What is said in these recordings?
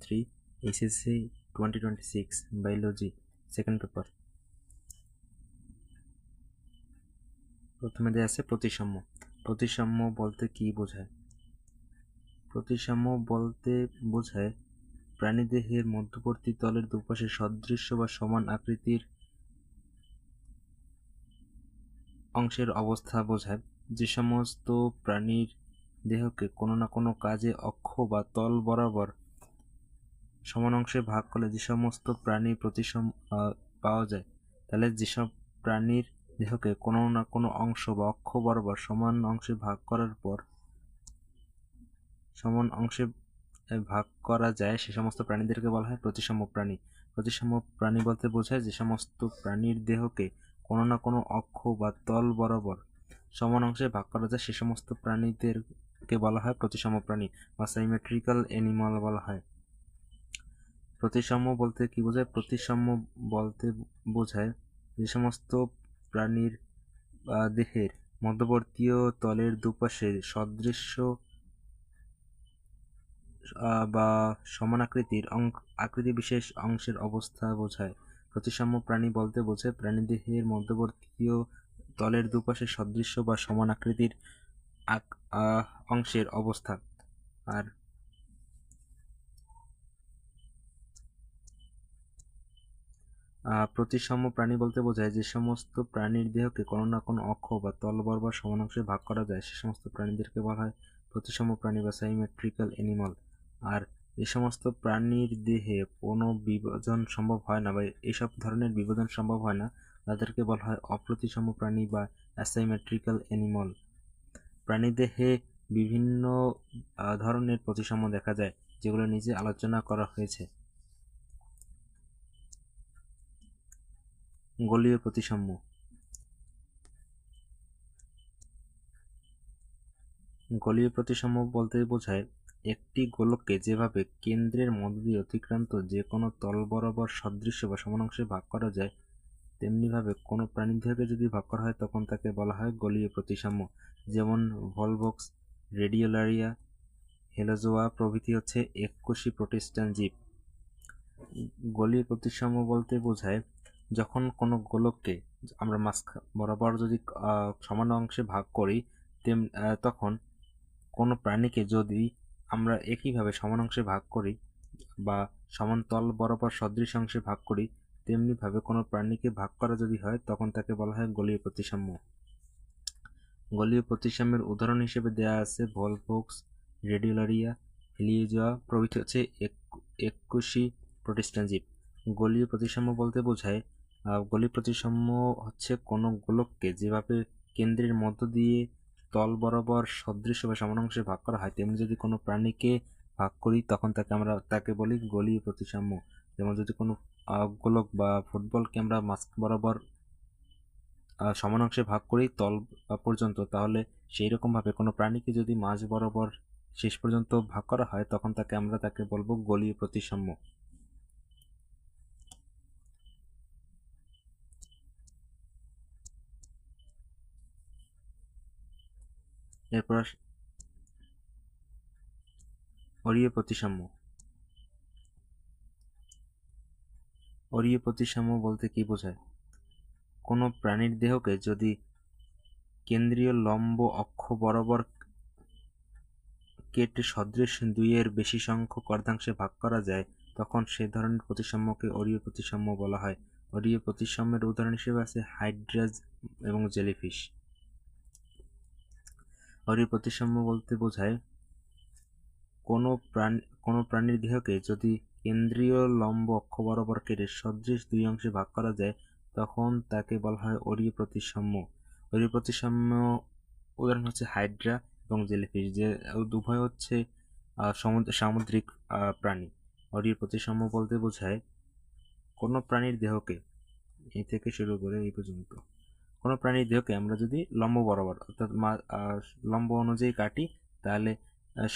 Three HSC twenty twenty six biology second paper প্রথমে দেওয়া আছে প্রতিসাম্য। প্রতিসাম্য বলতে কি বোঝায়? প্রতিসাম্য বলতে বোঝায় প্রাণীদেহের মধ্যবর্তী তলের দুপাশে সদৃশ্য বা সমান আকৃতির অংশের অবস্থা বোঝায়। যে সমস্ত প্রাণীর দেহকে কোনো না কোনো কাজে অক্ষ বা তল বরাবর সমান অংশে ভাগ করলে যে সমস্ত প্রাণী প্রতিসম পাওয়া যায়, তাহলে যেসব প্রাণীর দেহকে কোনো না কোনো অংশ বা অক্ষ বরাবর সমান অংশে ভাগ করার পর, সমান অংশে ভাগ করা যায়, সে সমস্ত প্রাণীদেরকে বলা হয় প্রতিসম প্রাণী। প্রতিসম প্রাণী বলতে বোঝায় যে সমস্ত প্রাণীর দেহকে কোনো না কোনো অক্ষ বা তল বরাবর সমান অংশে ভাগ করা যায়, সে সমস্ত প্রাণীদেরকে বলা হয় প্রতিসম প্রাণী বা সাইমেট্রিক্যাল অ্যানিমাল বলা হয়। প্রতিসাম্য বলতে কি বোঝায়? প্রতিসাম্য বলতে বোঝায় যে সমস্ত প্রাণীর দেহের মধ্যবর্তীয় তলের দুপাশে সদৃশ্য বা সমান আকৃতির আকৃতি বিশেষ অংশের অবস্থা বোঝায়। প্রতিসাম্য প্রাণী বলতে বোঝায় প্রাণীদেহের মধ্যবর্তীয় তলের দুপাশে সদৃশ্য বা সমান আকৃতির অংশের অবস্থা। আর প্রতিসাম্য প্রাণী বলতে বোঝায় যে সমস্ত প্রাণীর দেহকে কোনো না কোনো অক্ষ বা তল বরাবর সমান অংশে ভাগ করা যায়। সে সমস্ত প্রাণীদেরকে বলা হয় প্রতিসাম্য প্রাণী বা সাইমেট্রিক্যাল অ্যানিমাল আর যে সমস্ত প্রাণীর দেহে কোনো বিভাজন সম্ভব হয় না বা এসব ধরনের বিভাজন সম্ভব হয় না। তাদেরকে বলা হয় অপ্রতিসাম্য প্রাণী বা অ্যাসাইমেট্রিক্যাল অ্যানিমাল প্রাণীদেহে বিভিন্ন ধরনের প্রতিসাম্য দেখা যায়, যেগুলো নিজে আলোচনা করা হয়েছে। গোলীয় প্রতিসাম্য। গোলীয় প্রতিসাম্য বলতে বোঝায়, একটি গোলককে যেভাবে কেন্দ্রের মধ্য দিয়ে অতিক্রান্ত যে কোনো তল বরাবর সদৃশ্য বা সমান অংশে ভাগ করা যায়, তেমনিভাবে কোনো প্রাণীদেহকে যদি ভাগ করা হয়, তখন তাকে বলা হয় গলীয় প্রতিসাম্য। যেমন ভলভক্স, রেডিওলারিয়া, হেলোজোয়া প্রভৃতি হচ্ছে এককোষী প্রোটেস্টান জীব। গলীয় প্রতিসাম্য বলতে বোঝায় যখন কোনো গোলককে আমরা মাছ বরাবর যদি সমান অংশে ভাগ করি, তেম তখন কোনো প্রাণীকে যদি আমরা একইভাবে সমান অংশে ভাগ করি বা সমান তল বরাবর সদৃশ অংশে ভাগ করি, তেমনিভাবে কোনো প্রাণীকে ভাগ করা যদি হয়, তখন তাকে বলা হয় গলীয় প্রতিসাম্য। গলীয় প্রতিসাম্যের উদাহরণ হিসেবে দেয়া আছে ভলফোক্স রেডিওলারিয়া, হেলিওজোয়া প্রভৃতি হচ্ছে একুশি প্রতিষ্ঠানজীব গলীয় প্রতিসাম্য বলতে বোঝায় গলীয় প্রতিসাম্য হচ্ছে কোনো গোলককে যেভাবে কেন্দ্রের মধ্য দিয়ে তল বরাবর সদৃশ বা সমান অংশে ভাগ করা হয়, তেমনি যদি কোনো প্রাণীকে ভাগ করি, তখন তাকে আমরা, তাকে বলি গলি প্রতিসাম্য যেমন যদি কোনো গোলক বা ফুটবলকে আমরা মাস্ক বরাবর সমান অংশে ভাগ করি তল পর্যন্ত, তাহলে সেই রকমভাবে কোনো প্রাণীকে যদি মাছ বরাবর শেষ পর্যন্ত ভাগ করা হয়, তখন তাকে আমরা তাকে বলব গলীয় প্রতিসাম্য এরপর অরীয় প্রতিসাম্য। অরীয় প্রতিসাম্য বলতে কি বোঝায়? কোনো প্রাণীর দেহকে যদি কেন্দ্রীয় লম্ব অক্ষ বরাবর কেটে সদৃশ দুইয়ের বেশি সংখ্যক অর্ধাংশে ভাগ করা যায়, তখন সে ধরনের প্রতিসাম্যকে অরীয় প্রতিসাম্য বলা হয়। অরীয় প্রতিসাম্যের উদাহরণ হিসেবে আছে হাইড্রাজ এবং জেলিফিশ। অরীয় প্রতিসাম্য বলতে বোঝায়, কোনো প্রাণী, কোনো প্রাণীর দেহকে যদি কেন্দ্রীয় লম্ব অক্ষ বরাবর কেটে সদৃশ দুই অংশে ভাগ করা যায়, তখন তাকে বলা হয় অরীয় প্রতিসাম্য। অরীয় প্রতিসাম্য উদাহরণ হচ্ছে হাইড্রা এবং জেলিফিশ, যে উভয় হচ্ছে সামুদ্রিক প্রাণী। অরীয় প্রতিসাম্য বলতে বোঝায় কোনো প্রাণীর দেহকে এ থেকে শুরু করে এই পর্যন্ত। কোনো প্রাণীর দেহকে আমরা যদি লম্ব বরাবর, অর্থাৎ লম্ব অনুযায়ী কাটি, তাহলে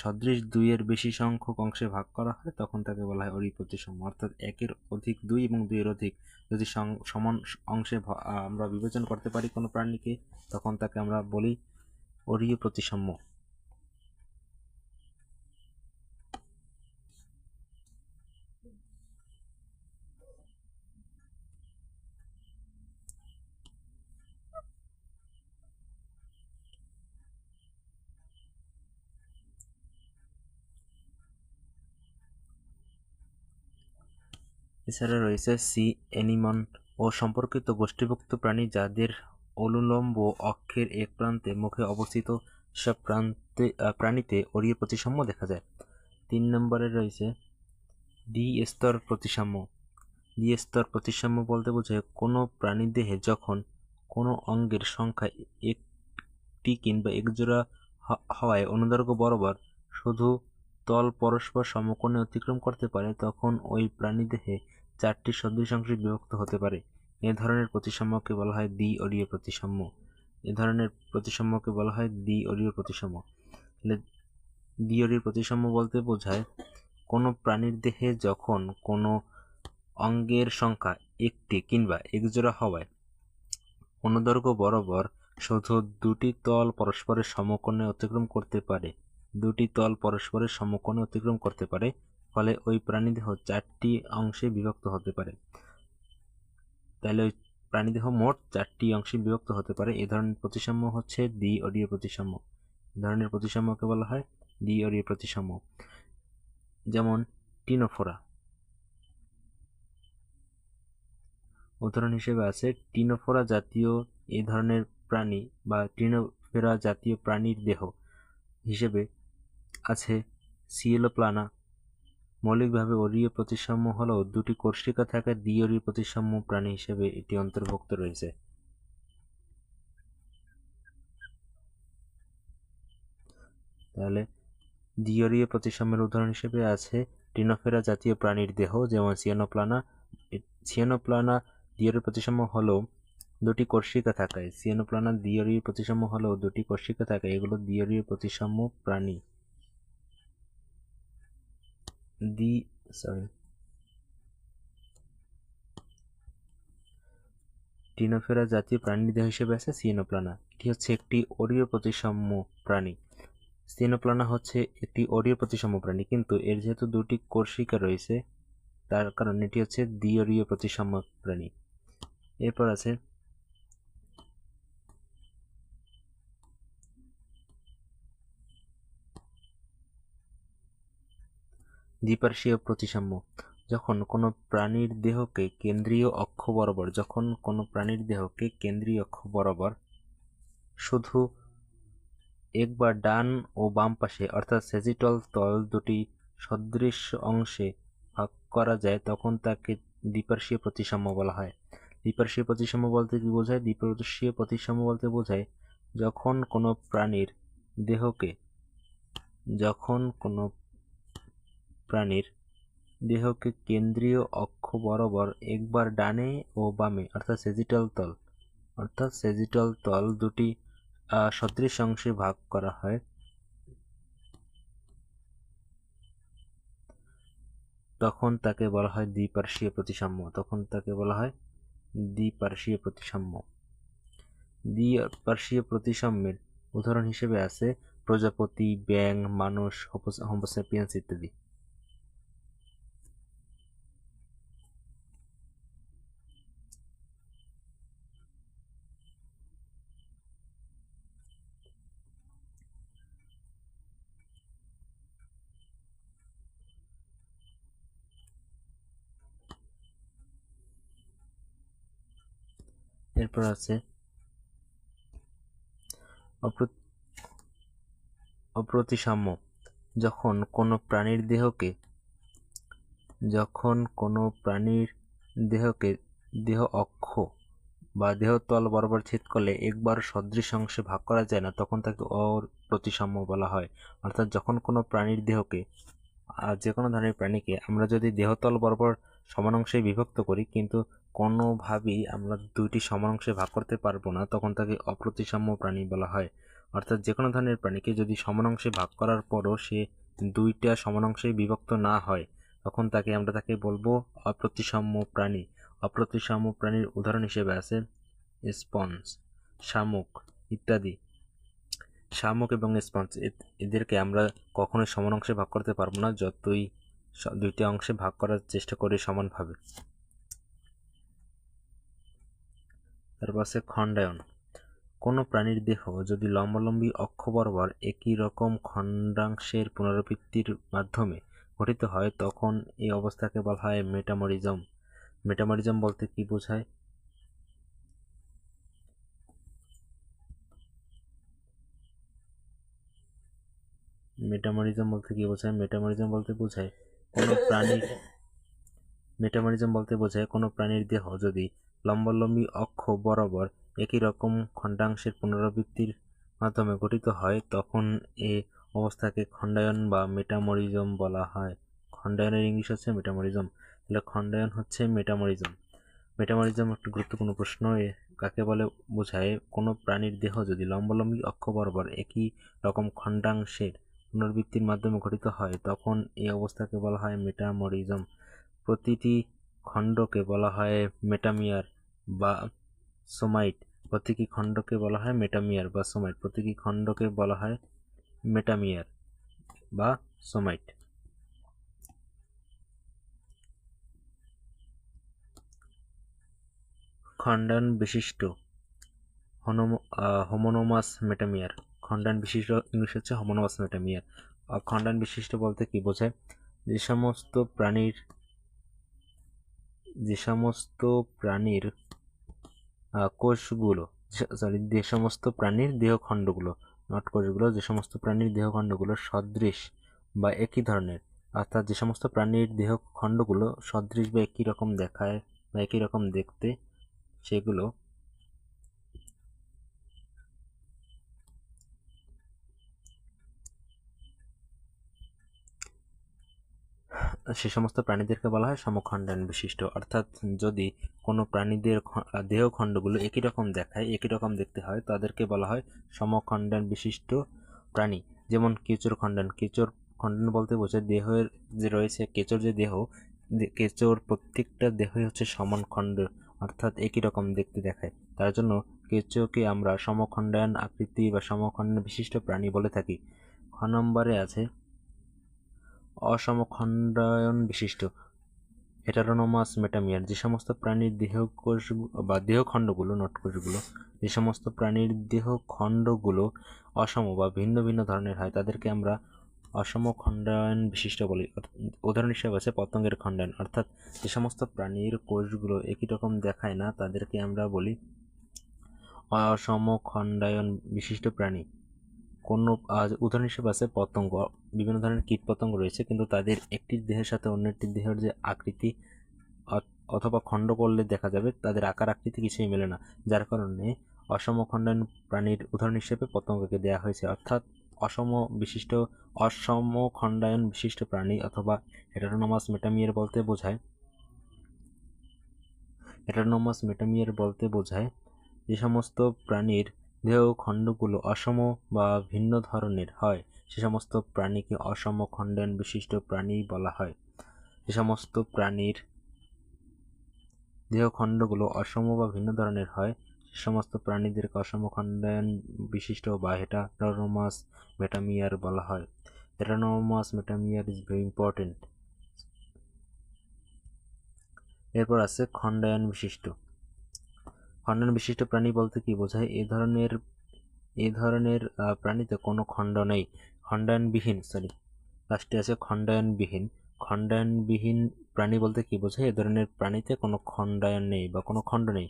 সদৃশ দুইয়ের বেশি সংখ্যক অংশে ভাগ করা হয়, তখন তাকে বলা হয় অরি প্রতিসম অর্থাৎ একের অধিক দুই এবং দুইয়ের অধিক। যদি সমান অংশে আমরা বিবেচন করতে পারি কোনো প্রাণীকে, তখন তাকে আমরা বলি অরিয় প্রতিসাম্য এছাড়া রয়েছে সি অ্যানিমন ও সম্পর্কিত গোষ্ঠীভুক্ত প্রাণী যাদের অনুলম্ব অক্ষের এক প্রান্তে মুখে অবস্থিত সব প্রান্তে প্রাণীতে অরীয় প্রতিসাম্য দেখা যায়। তিন নম্বরে রয়েছে দ্বি স্তর প্রতিসাম্য। দ্বি স্তর প্রতিসাম্য বলতে বোঝায় কোনো প্রাণীদেহে যখন কোনো অঙ্গের সংখ্যা একটি কিংবা একজোড়া হওয়ায় অনুদৈর্ঘ্য বরাবর শুধু তল পরস্পর সমকোণে অতিক্রম করতে পারে, তখন ওই প্রাণীদেহে চারটি সদৃশাংশে বিভক্ত হতে পারে। এ ধরনের প্রতিসাম্যকে বলা হয় দ্বি অরীয় প্রতিসাম্য। এ ধরনের প্রতিসাম্যকে বলা হয় দ্বি অরীয় প্রতিসাম্য। তাহলে দ্বি অরীয় প্রতিসাম্য বলতে বোঝায়, কোনো প্রাণীর দেহে যখন কোনো অঙ্গের সংখ্যা একটি কিংবা একজোড়া হওয়ায় অনুদৈর্ঘ্য বরাবর শুধু দুটি তল পরস্পরের সমকোণে অতিক্রম করতে পারে, দুটি তল পরস্পরের সমকোণে অতিক্রম করতে পারে ফলে ওই প্রাণীদেহ চারটি অংশে বিভক্ত হতে পারে। তাহলে ওই প্রাণীদেহ মোট চারটি অংশে বিভক্ত হতে পারে। এ ধরনের প্রতিসাম্য হচ্ছে দ্বি অরীয় প্রতিসাম্য। এ ধরনের প্রতিসাম্যকে বলা হয় দ্বি অরীয় প্রতিসাম্য। যেমন টিনোফোরা। উদাহরণ হিসেবে আছে, টিনোফোরা জাতীয় এই ধরনের প্রাণী বা টিনোফেরা জাতীয় প্রাণীর দেহ হিসেবে আছে সিয়েলোপ্লানা মৌলিকভাবে অরীয় প্রতিসাম্য হলেও দুটি কোর্সিকা থাকা দ্বিঅরীয় প্রতিসাম্য প্রাণী হিসেবে এটি অন্তর্ভুক্ত রয়েছে। তাহলে দ্বিঅরীয় প্রতিসাম্যের উদাহরণ হিসেবে আছে টিনোফেরা জাতীয় প্রাণীর দেহ, যেমন সিয়ানোপ্লানা। সিয়ানোপ্লানা দ্বিঅরীয় প্রতিসাম্য হলেও দুটি কোর্সিকা থাকায়। সিয়ানোপ্লানা দ্বিঅরীয় প্রতিসাম্য হলেও দুটি কোর্সিকা থাকায়। এগুলো দ্বিঅরীয় প্রতিসাম্য প্রাণী। দি সরি টিনোফেরা জাতীয় প্রাণী দেহ হিসেবে আছে সিনোপ্লানা এটি হচ্ছে একটি অরীয় প্রতিসাম্য প্রাণী সিনোপ্লানা হচ্ছে একটি অরীয় প্রতিসাম্য প্রাণী কিন্তু এর যেহেতু দুটি কোর্সিকা রয়েছে তার কারণ এটি হচ্ছে দ্বিঅরীয় প্রতিসাম্য প্রাণী এরপর আছে দ্বিপার্শ্বীয় প্রতিসাম্য। যখন কোনো প্রাণীর দেহকে কেন্দ্রীয় অক্ষ বরাবর, যখন কোনো প্রাণীর দেহকে কেন্দ্রীয় অক্ষ বরাবর শুধু একবার ডান ও বাম পাশে, অর্থাৎ সেজিটল তল দুটি সদৃশ অংশে ভাগ করা যায়, তখন তাকে দ্বিপার্শ্বীয় প্রতিসাম্য বলা হয়। দ্বিপার্শ্বীয় প্রতিসাম্য বলতে কি বোঝায়? দ্বিপার্শ্বীয় প্রতিসাম্য বলতে বোঝায়, যখন কোনো প্রাণীর দেহকে, যখন কোনো প্রাণীর দেহকে কেন্দ্রীয় অক্ষ বরাবর একবার ডানে ও বামে, অর্থাৎ সেজিটাল তল, অর্থাৎ সেজিটাল তল দুটি সদৃশ অংশে ভাগ করা হয়। তখন তাকে বলা হয় দ্বিপার্শ্বীয় প্রতিসাম্য। তখন তাকে বলা হয় দ্বিপার্শ্বীয় প্রতিসাম্য। দ্বিপার্শ্বীয় প্রতিসাম্যের উদাহরণ হিসেবে আছে প্রজাপতি ব্যাং মানুষ হোমোসেপিয়েন্স ইত্যাদি। এরপর আছে অপ্রতিসাম্য। যখন কোনো প্রাণীর দেহকে যখন কোনো প্রাণীর দেহকে দেহ অক্ষ বা দেহতল বরাবর ছেদ করলে একবার সদৃশ অংশে ভাগ করা যায় না, তখন তাকে অপ্রতিসাম্য বলা হয়। অর্থাৎ যখন কোনো প্রাণীর দেহকে যে কোনো ধরনের প্রাণীকে আমরা যদি দেহতল বরাবর সমান অংশে বিভক্ত করি, কিন্তু কোনোভাবেই আমরা দুইটি সমান অংশে ভাগ করতে পারব না, তখন তাকে অপ্রতিসাম্য প্রাণী বলা হয়। অর্থাৎ যে কোনো ধরনের প্রাণীকে যদি সমান অংশে ভাগ করার পরও সে দুইটা সমান অংশে বিভক্ত না হয়, তখন তাকে আমরা তাকে বলব অপ্রতিসাম্য প্রাণী। অপ্রতিসাম্য প্রাণীর উদাহরণ হিসেবে আছে স্পঞ্জ, শামুক ইত্যাদি। শামুক এবং স্পঞ্জ এদেরকে আমরা কখনোই সমান অংশে ভাগ করতে পারব না, যতই দুইটি অংশে ভাগ করার চেষ্টা করি সমানভাবে। তারপর আছে খণ্ডায়ন। কোনো প্রাণীর দেহ যদি লম্বালম্বী অক্ষ বরাবর একই রকম খণ্ডাংশের পুনরাবৃত্তির মাধ্যমে গঠিত হয় তখন এই অবস্থাকে বলা হয় মেটামরিজম। মেটামরিজম বলতে কি বোঝায়? মেটামরিজম বলতে কি বোঝায়? মেটামরিজম বলতে বোঝায় কোনো প্রাণীর মেটামরিজম বলতে বোঝায় কোনো প্রাণীর দেহ যদি লম্বালম্বী অক্ষ বরাবর একই রকম খণ্ডাংশের পুনরাবৃত্তির মাধ্যমে গঠিত হয়, তখন এ অবস্থাকে খণ্ডায়ন বা মেটামরিজম বলা হয়। খণ্ডায়নের ইংলিশ হচ্ছে মেটামরিজম। তাহলে খণ্ডায়ন হচ্ছে মেটামরিজম। মেটামরিজম একটা গুরুত্বপূর্ণ প্রশ্ন কাকে বলে বোঝায়? কোনো প্রাণীর দেহ যদি লম্বালম্বী অক্ষ বরাবর একই রকম খণ্ডাংশের পুনরাবৃত্তির মাধ্যমে গঠিত হয়, তখন এই অবস্থাকে বলা হয় মেটামরিজম। প্রতিটি খণ্ডকে বলা হয় মেটামিয়ার বা সোমাইট। প্রতীকী খণ্ডকে বলা হয় মেটামিয়ার বা সোমাইট। প্রতীকী খণ্ডকে বলা হয় মেটামিয়ার বা সোমাইট। খণ্ডায়ন বিশিষ্ট হোমোনোমাস মেটামিয়ার। খণ্ডায়ন বিশিষ্ট ইংলিশ হচ্ছে হোমোনোমাস মেটামিয়ার। খণ্ডায়ন বিশিষ্ট বলতে কি বোঝায়? যে সমস্ত প্রাণীর যে সমস্ত প্রাণীর কোষগুলো সরি যে সমস্ত প্রাণীর দেহখণ্ডগুলো নট কোষগুলো যে সমস্ত প্রাণীর দেহখণ্ডগুলো সদৃশ বা একই ধরনের, অর্থাৎ যে সমস্ত প্রাণীর দেহখণ্ডগুলো সদৃশ বা একই রকম দেখায় বা একই রকম দেখতে, সেগুলো সে সমস্ত প্রাণীদেরকে বলা হয় সমখণ্ডায়ন বিশিষ্ট। অর্থাৎ যদি কোনো প্রাণীদের দেহ খণ্ডগুলো একই রকম দেখায়, একই রকম দেখতে হয়, তাদেরকে বলা হয় সমখণ্ডায়ন বিশিষ্ট প্রাণী। যেমন কেঁচোর খণ্ডায়ন কেঁচোর খণ্ডন বলতে বোঝায় দেহের যে রয়েছে, কেঁচোর যে দেহ কেঁচোর প্রত্যেকটা দেহই হচ্ছে সমান খণ্ড, অর্থাৎ একই রকম দেখতে দেখায়। তার জন্য কেঁচোকে আমরা সমখণ্ডায়ন আকৃতি বা সমখণ্ডন বিশিষ্ট প্রাণী বলে থাকি। খ নম্বরে আছে অসমখণ্ডায়ন বিশিষ্ট। হেটারোনোমাস মেটামিয়ার যে সমস্ত প্রাণীর দেহকোষ বা দেহখণ্ডগুলো, নটকোষগুলো, যে সমস্ত প্রাণীর দেহখণ্ডগুলো অসম বা ভিন্ন ভিন্ন ধরনের হয়, তাদেরকে আমরা অসম খণ্ডায়ন বিশিষ্ট বলি। উদাহরণ হিসেবে আছে পতঙ্গের খণ্ডায়ন। অর্থাৎ যে সমস্ত প্রাণীর কোষগুলো একই রকম দেখায় না, তাদেরকে আমরা বলি অসম খণ্ডায়ন বিশিষ্ট প্রাণী। কোনো উদাহরণ হিসেবে আছে পতঙ্গ। বিভিন্ন ধরনের কীট পতঙ্গ রয়েছে, কিন্তু তাদের একটি দেহের সাথে অন্য একটি দেহের যে আকৃতি অথবা খণ্ড করলে দেখা যাবে, তাদের আকার আকৃতি কিছুই মেলে না। যার কারণে অসম খণ্ডায়ন প্রাণীর উদাহরণ হিসেবে পতঙ্গকে দেওয়া হয়েছে। অর্থাৎ অসম বিশিষ্ট, অসম খণ্ডায়ন বিশিষ্ট প্রাণী অথবা হেটারোনোমাস মেটামিয়ার বলতে বোঝায় হেটারোনোমাস মেটামিয়ার বলতে বোঝায় যে সমস্ত প্রাণীর দেহ খণ্ডগুলো অসম বা ভিন্ন ধরনের হয়। সে সমস্ত প্রাণীকে অসম খণ্ডন বিশিষ্ট প্রাণী বলা হয়। যে সমস্ত প্রাণীর দেহ খণ্ডগুলো অসম বা ভিন্ন ধরনের হয়। সে সমস্ত প্রাণীদেরকে অসম খণ্ডায়ন বিশিষ্ট বা হেটারোমাস মেটামিয়ার বলা হয়। Heteronomous metamere is very important এরপর আছে খণ্ডায়ন বিশিষ্ট। খণ্ডন বিশিষ্ট প্রাণী বলতে কি বোঝায়? এ ধরনের এ ধরনের প্রাণীতে কোনো খণ্ড নেই। খণ্ডায়নবিহীন সরি লাস্টে আছে খণ্ডায়নবিহীন। খণ্ডায়নবিহীন প্রাণী বলতে কি বোঝায়? এ ধরনের প্রাণীতে কোনো খণ্ডায়ন নেই বা কোনো খণ্ড নেই।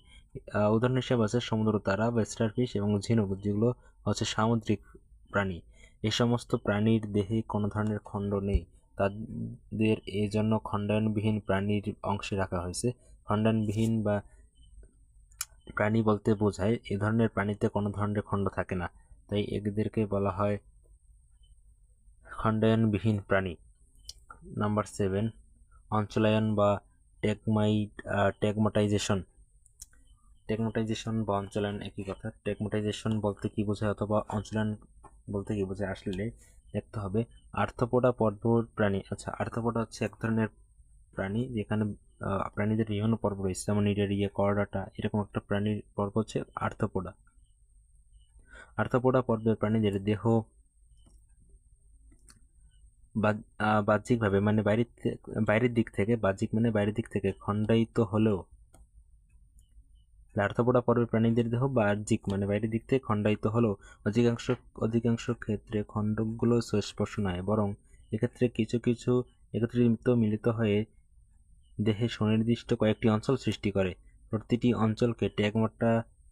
উদাহরণ হিসেবে আছে সমুদ্র তারা বা স্টারফিশ এবং ঝিনুক, যেগুলো হচ্ছে সামুদ্রিক প্রাণী। এই সমস্ত প্রাণীর দেহে কোনো ধরনের খণ্ড নেই। তাদের এই জন্য খণ্ডায়নবিহীন প্রাণীর অংশে রাখা হয়েছে। খণ্ডায়নবিহীন বা প্রাণী বলতে বোঝায় এ ধরনের প্রাণীতে কোনো ধরনের খণ্ড থাকে না। তাই এদেরকে বলা হয় খণ্ডায়নবিহীন প্রাণী। নাম্বার সেভেন, অঞ্চলায়ন বা টেকমাইট টেকমোটাইজেশন টেকমোটাইজেশন বা অঞ্চলায়ন একই কথা। টেকমোটাইজেশন বলতে কি বোঝায় অথবা অঞ্চলায়ন বলতে কি বোঝায় আসলে দেখতে হবে। আর্থপোডা পর্বত প্রাণী। আচ্ছা আর্থপোডা হচ্ছে এক ধরনের প্রাণী যেখানে প্রাণীদের বিভিন্ন পর্ব রয়েছে। যেমন ইডেরিয়া করডাটা, এরকম একটা প্রাণীর পর্ব হচ্ছে আর্থপোডা আর্থপোডা পর্বের প্রাণীদের দেহ বাহ্যিকভাবে মানে বাইরের বাইরের দিক থেকে, বাহ্যিক মানে বাইরের দিক থেকে খণ্ডায়িত হলেও আর্থপোডা পর্বের প্রাণীদের দেহ বাহ্যিক মানে বাইরের দিক থেকে খণ্ডায়িত হলেও অধিকাংশ অধিকাংশ ক্ষেত্রে খণ্ডগুলো সুস্পর্শ নয়। বরং এক্ষেত্রে কিছু কিছু একত্রিত মিলিত হয়ে দেহে সুনির্দিষ্ট কয়েকটি অঞ্চল সৃষ্টি করে। প্রতিটি অঞ্চলকে ট্যাগমাটা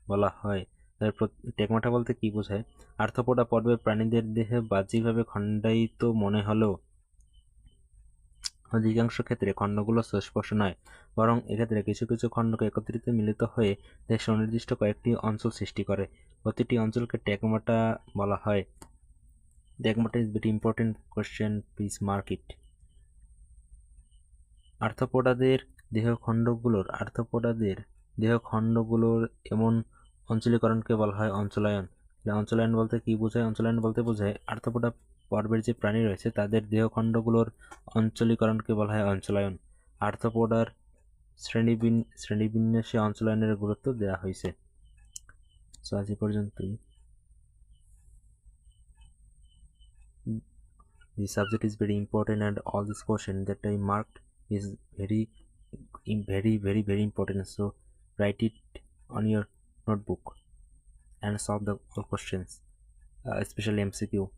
বলা হয়। তার ট্যাগমাটা বলতে কি বোঝায়? আর্থপোডা পর্বে প্রাণীদের দেহে বাহ্যিকভাবে খণ্ডায়িত মনে হলেও অধিকাংশ ক্ষেত্রে খণ্ডগুলো সুস্পর্শ নয়। বরং এক্ষেত্রে কিছু কিছু খণ্ডকে একত্রিত মিলিত হয়ে দেহের সুনির্দিষ্ট কয়েকটি অঞ্চল সৃষ্টি করে। প্রতিটি অঞ্চলকে ট্যাগমাটা বলা হয়। Tagmata is very important question please mark it আর্থপোডাদের দেহখণ্ডগুলোর আর্থপোডাদের দেহখণ্ডগুলোর এমন অঞ্চলীকরণকে বলা হয় অঞ্চলায়ন। অঞ্চলায়ন বলতে কি বোঝায়? অঞ্চলায়ন বলতে বোঝায় আর্থপোডা পর্বের যে প্রাণী রয়েছে, তাদের দেহখণ্ডগুলোর অঞ্চলীকরণকে বলা হয় অঞ্চলায়ন। আর্থপোডার শ্রেণীবিন, শ্রেণীবিন্যাসে অঞ্চলায়নের গুরুত্ব দেওয়া হয়েছে সো আজ পর্যন্তই। the subject is very important and all this question that I marked is very very very very important. So write it on your notebook and solve the all questions uh, especially MCQ